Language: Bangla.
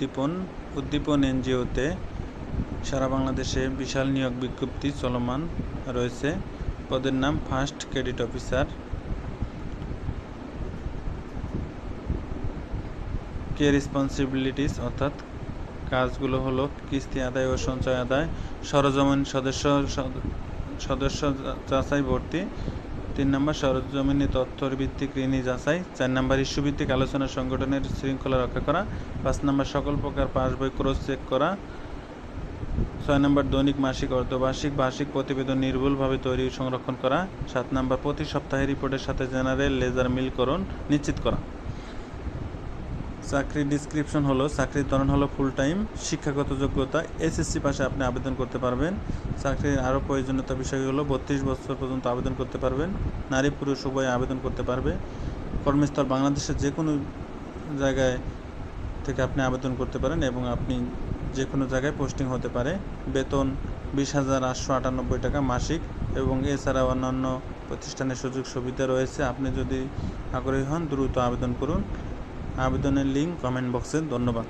উদ্দীপন উদ্দীপন এনজিওতে সারা বাংলাদেশে বিশাল নিয়োগ বিজ্ঞপ্তি চলমান রয়েছে। পদের নাম ফার্স্ট ক্রেডিট অফিসার। কে রেসপন্সিবিলিটিস অর্থাৎ কাজগুলো হলো কিস্তি আদায় ও সঞ্চয় আদায়, সরজমিন সদস্য, সদ- সদস্য যাচাই ভর্তি তিন নম্বর, সরজমিনী তথ্যর ভিত্তিক ঋণী যাচাই। চার নম্বর, ইস্যুভিত্তিক আলোচনা সংগঠনের শৃঙ্খলা রক্ষা করা। পাঁচ নম্বর, সকল প্রকার পাসবই ক্রস চেক করা। ছয় নম্বর, দৈনিক মাসিক, অর্ধবার্ষিক, বার্ষিক প্রতিবেদন নির্ভুলভাবে তৈরি সংরক্ষণ করা। সাত নম্বর, প্রতি সপ্তাহে রিপোর্টের সাথে জেনারেল লেজার মিলকরণ নিশ্চিত করা। চাকরির ডিসক্রিপশন হলো, চাকরির ধরন হলো ফুল টাইম শিক্ষাগত যোগ্যতা এসএসসি পাশে আপনি আবেদন করতে পারবেন। চাকরির আরও প্রয়োজনীয়তা বিষয় হলো, বত্রিশ বছর পর্যন্ত আবেদন করতে পারবেন। নারী, পুরুষ, উভয় আবেদন করতে পারবে। কর্মস্থল বাংলাদেশের যে কোনো জায়গায় থেকে আপনি আবেদন করতে পারেন এবং আপনি যে কোনো জায়গায় পোস্টিং হতে পারে। বেতন বিশ হাজার আটশো আটানব্বই টাকা মাসিক এবং এছাড়া অন্যান্য প্রতিষ্ঠানের সুযোগ সুবিধা রয়েছে। আপনি যদি আগ্রহী হন, দ্রুত আবেদন করুন। আবেদনের লিঙ্ক কমেন্ট বক্সে ধন্যবাদ।